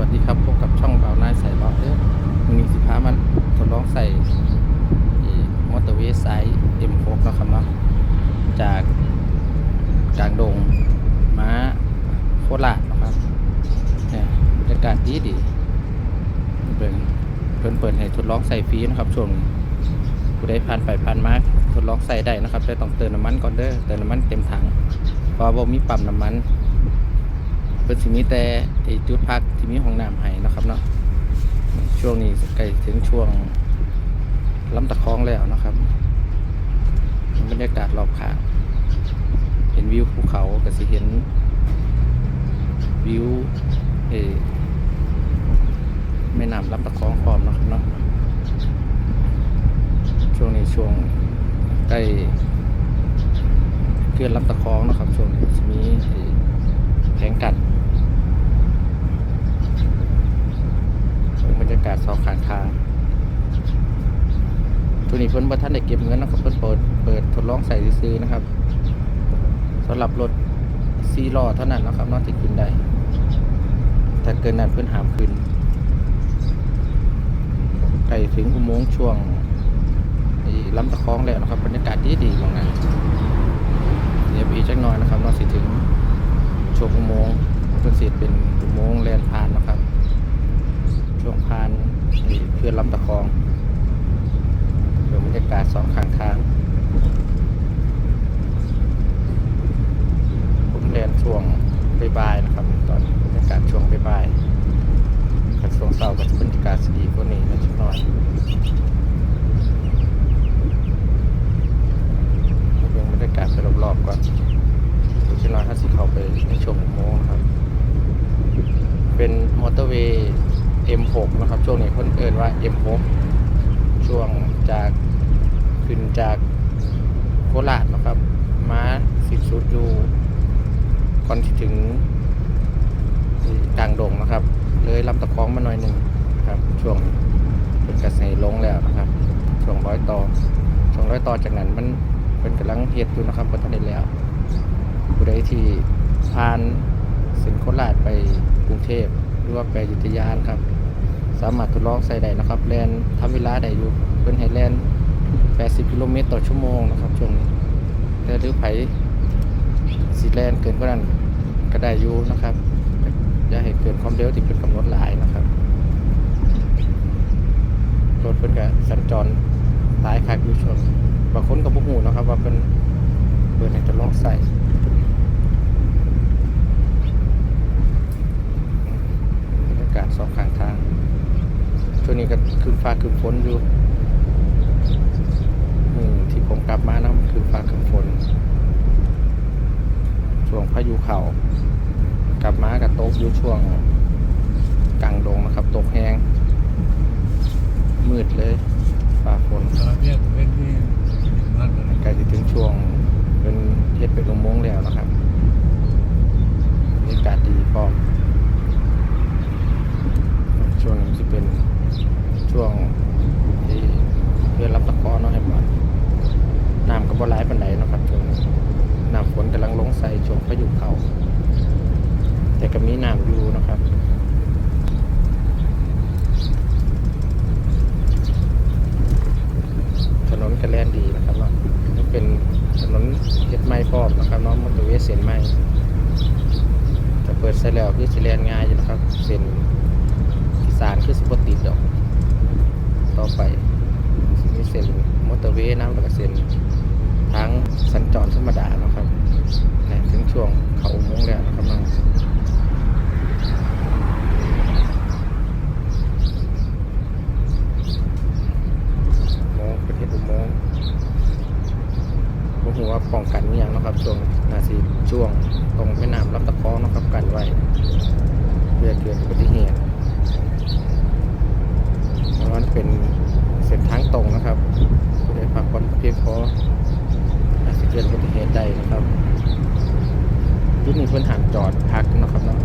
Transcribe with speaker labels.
Speaker 1: วัสดีครับพบกับช่องเบาหน้าใส่ล้อเด้อมีสิพามันทดลองใส่มอเตอร์เวย์ไซส์ M6 นะครับเนาะจากกลางดงม้าโคราชนะครับเนี่ยบรรยากาศดีดีเปิดเพิ่นเปิดให้ทดลองใส่ฟรีนะครับช่วงผู้ใดผ่านไปผ่านมาทดลองใส่ได้นะครับแต่ต้องเติมน้ำมันก่อนเด้อเติมน้ำมันเต็มถังเพราะว่าบ่มีปั๊มน้ำมัน เพิ่นสิมีแต่ไอ้จุดพักที่มีห้องน้ำให้นะครับเนาะช่วงนี้ใกล้ถึงช่วงลำตะคองแล้วนะครับบรรยากาศรอบข้างเห็นวิวภูเขาก็สิเห็นวิวเอแม่น้ำลำตะคองพร้อมนะครับเนาะช่วงนี้ช่วงใกล้เขื่อนลำตะคองนะครับช่วงนี้มีแผงกัด บรรยากาศ สองข้างทางตัวนี้เพิ่นบ่ท่านได้เก็บเงินนะครับเพิ่นเปิดเปิดทดลองใส่ซื้อนะครับสำหรับรถซีล้อเท่านั้นนะครับนอกที่ขึ้นได้ถ้าเกินนั้นเพิ่นหามขึ้นใกล้ถึงอุโมงค์ช่วงไอ้ลำตะคองแล้วนะครับบรรยากาศดีดีๆมองนั้นเดี๋ยวไปอีกจักหน่อยนะครับนอกสิถึงช่วงอุโมงค์เพิ่นสิเป็นอุโมงค์แลนผ่านนะครับ ช่วงพานำตะคองดูบรรยากาศสองข้างทางผมเรียนช่วงบ่ายๆนะครับตอนบรรยากาศช่วงบ่ายๆกับช่วงเช้าก็จะบรรยากาศสดีกว่านี้นะชิดหน่อยมาเบิ่งบรรยากาศไปรอบๆก่อนดูชิดน้อยถ้าสิเข้าไปในช่วงอุโมงค์นะครับ เป็นมอเตอร์เวย์ M6 นะครับ ช่วงนี้เพิ่นเอินว่า M6 ช่วงจากขึ้นจากโคราชนะครับ มาสิบสุดอยู่ก่อนที่ถึงกลางดงนะครับ เลยลำตะคองมาหน่อยหนึ่งนะครับ ช่วงเป็นกระแสลงแล้วนะครับ ช่วงร้อยต่อช่วงร้อยต่อจากนั้นมันเป็นกำลังเฮ็ดอยู่นะครับพัฒนาแล้วผู้ใดที่ผ่านส้นโคราชไปกรุงเทพหรือว่าไปยุธยานครับ สามารถทดลองใส่ได้นะครับแลนทำเวลาได้อยู่เพิ่นให้แลน80กิโลเมตรต่อชั่วโมงนะครับช่วงนี้แต่หรือไผสิแลนเกินกว่านั้นก็ได้อยู่นะครับอย่าให้เกินความเร็วที่เป็นกำหนดหลายนะครับรถเพิ่นก็สัญจรหลายคักอยู่ช่วงบางคนก็บ่ฮู้นะครับว่าเพิ่นเปิดให้ทดลองใส่บรรยากาศสองข้างทาง วนี้ก็คืนฟ้าคืนฝนอยู่ที่ผมกลับมานะคืนฟ้าคืนฝนช่วงพายุเขากลับมากับตกอยู่ช่วงกลางดงนะครับ ตกแห้งมืดเลยฟ้าฝน
Speaker 2: ตอนเนี้ยเป็นที่นั่นเลย
Speaker 1: ใกล้จะถึงช่วงเป็นเฮ็ดเป็นลงมงแล้วนะครับบรรยากาศดีพร้อม ช่วงนี้จะเป็น ช่วงที่เพื่อรับตะกอนเนาะให้มาน้ำก็บ่ร้ายปันใดเนาะครับช่วงน้ำฝนกำลังลงใส่ช่วงพายุเขาแต่ก็มีน้ำอยู่นะครับถนนกระแลนดีนะครับเนาะนี่เป็นถนนเฮ็ดไม้พร้อมนะครับเนาะมอเตอร์เวย์เส้นไม้จะเปิดใส่แล้วคือสิแลนง่ายอยู่นะครับเส้นอีสานคือสิบติดดอก ต่อไปสิมีเส้นมอเตอร์เวย์น้ำแล้วก็ เส้นทางสัญจรธรรมดานะครับและถึงช่วงเขาอุโมงค์แล้วนะครับน้องมงประเทศอุโมงค์ผมหัวาป้องกันอหย่างนะครับช่วงนาทีช่วงตรงแม่น้ำลำตะคองนะครับกันไว้เพื่อเกิดอุบัติเหตุเพราะมันเป็นเส้นทางตรงนะครับ ผ่อนเพียงพอาจจะเกิดอุบัติเหตุได้นะครับจุดนี้เพิ่นห้ามจอดพักนะครับเนาะ